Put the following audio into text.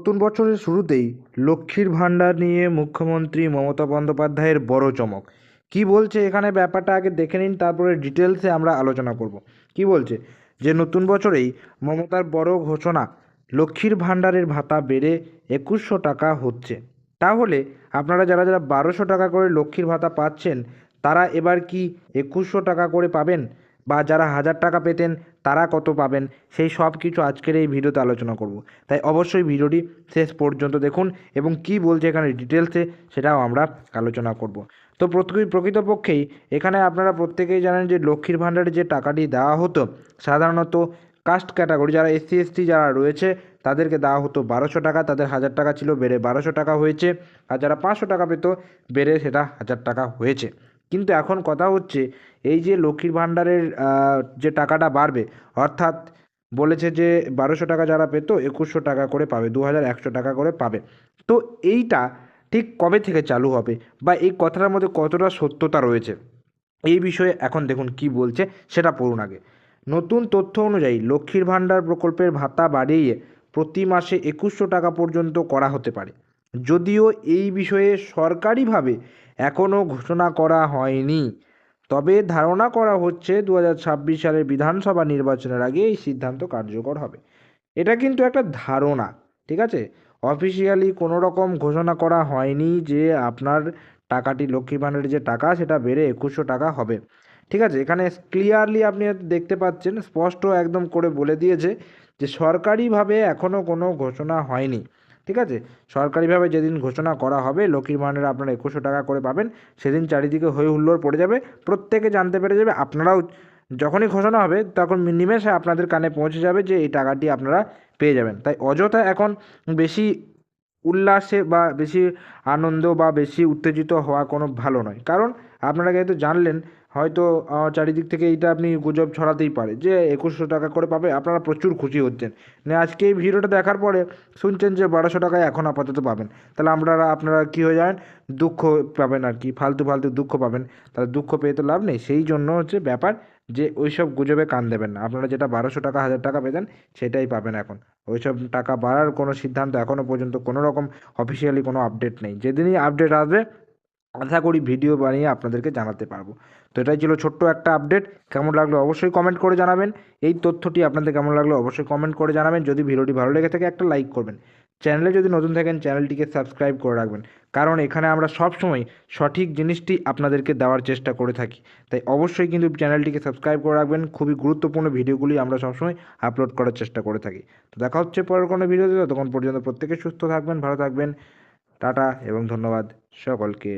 নতুন বছরের শুরুতেই লক্ষ্মীর ভাণ্ডার নিয়ে মুখ্যমন্ত্রী মমতা বন্দ্যোপাধ্যায়ের বড় চমক। কী বলছে? এখানে ব্যাপারটা আগে দেখে নিন, তারপরে ডিটেলসে আমরা আলোচনা করব। কী বলছে? যে নতুন বছরেই মমতার বড় ঘোষণা, লক্ষ্মীর ভাণ্ডারের ভাতা বেড়ে একুশশো টাকা হচ্ছে। তাহলে আপনারা যারা যারা বারোশো টাকা করে লক্ষ্মীর ভাতা পাচ্ছেন, তারা এবার কি একুশশো টাকা করে পাবেন? বা যারা হাজার টাকা পেতেন, তারা কত পাবেন? সেই সব কিছু আজকের এই ভিডিওতে আলোচনা করব। তাই অবশ্যই ভিডিওটি শেষ পর্যন্ত দেখুন এবং কি বলছে এখানে ডিটেলসে সেটাও আমরা আলোচনা করব। তো প্রকৃ- প্রকৃতপক্ষেই এখানে আপনারা প্রত্যেকেই জানেন যে লক্ষ্মীর ভাণ্ডারে যে টাকাটি দেওয়া হতো, সাধারণত কাস্ট ক্যাটাগরি যারা এসসি এসটি যারা রয়েছে, তাদেরকে দেওয়া হতো বারোশো টাকা, তাদের হাজার টাকা ছিল, বেড়ে বারোশো টাকা হয়েছে, আর যারা পাঁচশো টাকা পেত, বেড়ে সেটা হাজার টাকা হয়েছে। কিন্তু এখন কথা হচ্ছে, এই যে লক্ষ্মীর ভাণ্ডারের যে টাকাটা বাড়বে, অর্থাৎ বলেছে যে বারোশো টাকা যারা পেত, একুশশো টাকা করে পাবে দু হাজার একশো টাকা করে পাবে। তো এইটা ঠিক কবে থেকে চালু হবে? বা এই কথাটার মধ্যে কতটা সত্যতা রয়েছে? এই বিষয়ে এখন দেখুন কি বলছে, সেটা পড়ুন আগে। নতুন তথ্য অনুযায়ী লক্ষ্মীর ভাণ্ডার প্রকল্পের ভাতা বাড়িয়ে প্রতি মাসে একুশশো টাকা পর্যন্ত করা হতে পারে। যদিও এই বিষয়ে সরকারিভাবে এখনও ঘোষণা করা হয়নি। তবে ধারণা করা হচ্ছে দু সালের বিধানসভা নির্বাচনের আগে এই সিদ্ধান্ত কার্যকর হবে। এটা কিন্তু একটা ধারণা, ঠিক আছে? অফিসিয়ালি কোনো রকম ঘোষণা করা হয়নি যে আপনার টাকাটি লক্ষ্মী ভাণ্ডারের যে টাকা, সেটা বেড়ে একুশশো টাকা হবে। ঠিক আছে? এখানে ক্লিয়ারলি আপনি দেখতে পাচ্ছেন, স্পষ্ট একদম করে বলে দিয়েছে যে সরকারিভাবে এখনও কোনো ঘোষণা হয়নি। ঠিক আছে? সরকারিভাবে যেদিন ঘোষণা করা হবে, লক্ষ্মীর ভাণ্ডারে আপনারা একুশশো টাকা করে পাবেন, সেদিন চারিদিকে হই হুল্লোড় পড়ে যাবে, প্রত্যেকে জানতে পেরে যাবে, আপনারাও যখনই ঘোষণা হবে, তখন নিমেষে আপনাদের কানে পৌঁছে যাবে যে এই টাকাটি আপনারা পেয়ে যাবেন। তাই অযথা এখন বেশি উল্লাসে বা বেশি আনন্দ বা বেশি উত্তেজিত হওয়া কোনো ভালো নয়। কারণ আপনারা যেহেতু জানলেন, হয়তো চারিদিক থেকে এইটা আপনি গুজব ছড়াতেই পারে। যে একুশশো টাকা করে পাবে, আপনারা প্রচুর খুশি হচ্ছেন। না আজকে এই ভিডিওটা দেখার পরে শুনছেন যে বারোশো টাকায় এখন আপাতত পাবেন। তাহলে আপনারা আপনারা কী হয়ে যাবেন? দুঃখ পাবেন আর কি, ফালতু ফালতু দুঃখ পাবেন। তাহলে দুঃখ পেয়ে তো লাভ নেই। সেই জন্য হচ্ছে ব্যাপার যে ওইসব গুজবে কান দেবেন না। আপনারা যেটা বারোশো টাকা, হাজার টাকা পেতেন, সেটাই পাবেন এখন। ওইসব টাকা বাড়ার কোনো সিদ্ধান্ত এখনও পর্যন্ত কোনো রকম অফিসিয়ালি কোনো আপডেট নেই। যেদিনই আপডেট আসবে আশা করি ভিডিও বানিয়ে আপনাদেরকে জানাতে পারব। তো এটাই ছিল ছোট্ট একটা আপডেট কেমন লাগল অবশ্যই কমেন্ট করে জানাবেন। এই তথ্যটি আপনাদের কেমন লাগল অবশ্যই কমেন্ট করে জানাবেন। যদি ভিডিওটি ভালো লেগে থাকে একটা লাইক করবেন। চ্যানেলে যদি নতুন থাকেন চ্যানেলটিকে সাবস্ক্রাইব করে রাখবেন। কারণ এখানে আমরা সবসময় সঠিক জিনিসটি আপনাদেরকে দেওয়ার চেষ্টা করে থাকি। তাই অবশ্যই কিন্তু চ্যানেলটিকে সাবস্ক্রাইব করে রাখবেন। খুবই গুরুত্বপূর্ণ ভিডিওগুলি আমরা সবসময় আপলোড করার চেষ্টা করে থাকি। তো দেখা হচ্ছে পরের কোনো ভিডিওতে। ততক্ষণ পর্যন্ত প্রত্যেকে সুস্থ থাকবেন, ভালো থাকবেন। টাটা এবং ধন্যবাদ সকলকে।